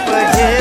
પ્રજે